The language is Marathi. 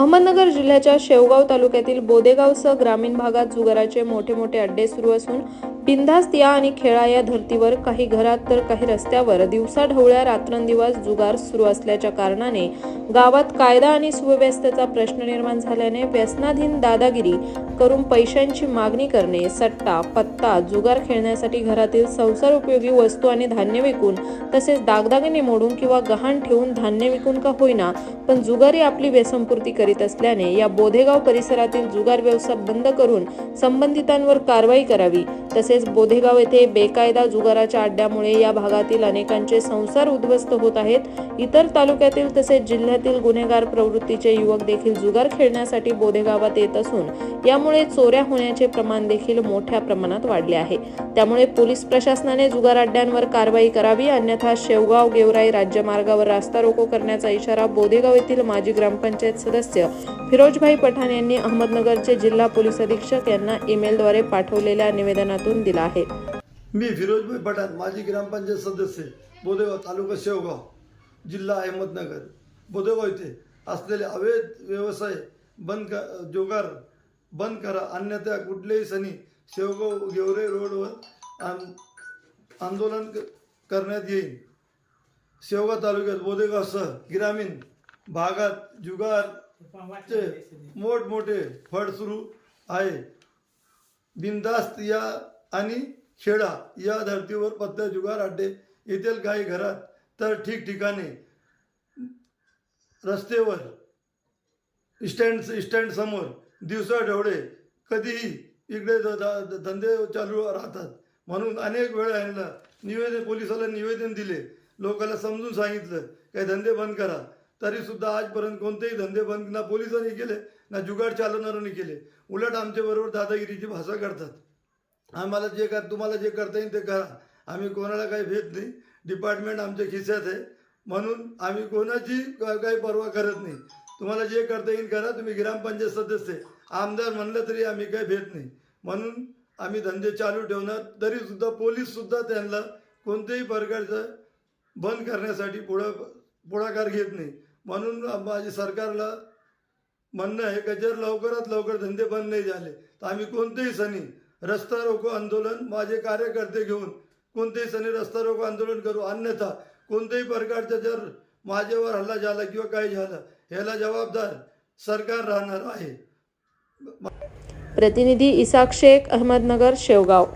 अहमदनगर जिल्ह्याच्या शेवगाव तालुक्यातील बोदेगावसह ग्रामीण भागात जुगाराचे मोठे मोठे अड्डे सुरू असून बिंदास्त या आणि खेळा या धर्तीवर. काही घरात तर काही रस्त्यावर. दिवसा ढवळ्या रात्रंदिवस जुगार सुरू असल्याच्या कारणाने गावात कायदा आणि सुव्यवस्थेचा प्रश्न निर्माण झाल्याने व्यसनाधीन दादागिरी करून पैशांची मागणी करणे सट्टा पत्ता जुगार खेळण्यासाठी घरातील संसार उपयोगी वस्तू आणि धान्य विकून तसेच दागदागिने मोडून किंवा गहाण ठेवून धान्य विकून का होईना पण जुगारी आपली व्यसनपूर्ती करीत असल्याने या बोधेगाव परिसरातील जुगार व्यवसाय बंद करून संबंधितांवर कारवाई करावी तसेच बोधेगाव येथे बेकायदा जुगाराच्या अड्ड्यामुळे या भागातील अनेकांचे संसार उद्ध्वस्त होत आहेत. इतर तालुक्यातील तसेच जिल्ह्यातील गुन्हेगार प्रवृत्तीचे युवक देखील जुगार खेळण्यासाठी बोधेगावात येत असून यामुळे चोऱ्या होण्याचे प्रमाण देखील मोठ्या प्रमाणात वाढले आहे. त्यामुळे पोलीस प्रशासनाने जुगार अड्ड्यांवर कारवाई करावी अन्यथा शेवगाव गेवराई राज्यमार्गावर रास्ता रोको करण्याचा इशारा बोधेगाव येथील माजी ग्रामपंचायत सदस्य फिरोजभाई पठाण यांनी अहमदनगरचे जिल्हा पोलीस अधीक्षक यांना ईमेलद्वारे पाठवलेल्या निवेदनातून दिला आहे. मी फिरोजभाई पठाण माजी ग्रामपंचायत सदस्य बोदेगाव तालुका शेवगाव जिल्हा अहमदनगर. बोदेगाव येथे असलेले अवैध व्यवसाय बंद क जोगार बंद करा अन्यथा कुठल्याही सणी शेवगाव गेवरे रोडवर आं- आंदोलन करण्यात येईल. शेवगाव तालुक्यात बोदेगावसह ग्रामीण भागात जुगारचे मोठमोठे फड सुरू आहे. बिंदास्त या आणि खेडा या धर्तीवर पत्ता जुगार अड्डे येथील काही घरात तर ठिकठिकाणी रस्त्यावर स्टँड स्टँड समोर दिवसा ढवळे कधीही इकडे धंदे चालू राहतात. म्हणून अनेक वेळा यांना निवेदन पोलिसाला निवेदन दिले. लोकांना समजून सांगितलं काही धंदे बंद करा. तरीसुद्धा आजपर्यंत कोणतेही धंदे बंद ना पोलिसांनी केले ना जुगाड चालवणाऱ्यांनी केले. उलट आमच्याबरोबर दादागिरीची भाषा करतात. आम्हाला जे कर तुम्हाला जे करता येईल ते करा. आम्ही कोणाला काही भेट नाही. डिपार्टमेंट आमच्या खिशात आहे. म्हणून आम्ही कोणाची काही पर्वा करत नाही. तुम्हाला जे करता येईल करा. तुम्ही ग्रामपंचायत सदस्य आहे. आमदार म्हणलं तरी आम्ही काही भेट नाही. म्हणून आम्ही धंदे चालू ठेवणार. तरीसुद्धा पोलीससुद्धा त्यांना कोणत्याही प्रकारचं बंद करण्यासाठी पुढं पुढाकार घेत नाही. म्हणून माझी सरकारला म्हणणं आहे का जर लवकरात लवकर धंदे बंद नाही झाले तर आम्ही कोणतेही सणी रस्ता रोको आंदोलन माझे कार्यकर्ते घेऊन. कोणतेही सणी रस्ता रोको आंदोलन करू. अन्यथा कोणत्याही प्रकारचं जर माझ्यावर हल्ला झाला किंवा काही झालं ह्याला जबाबदार सरकार राहणार आहे. प्रतिनिधी इसाक शेख अहमदनगर शेवगाव.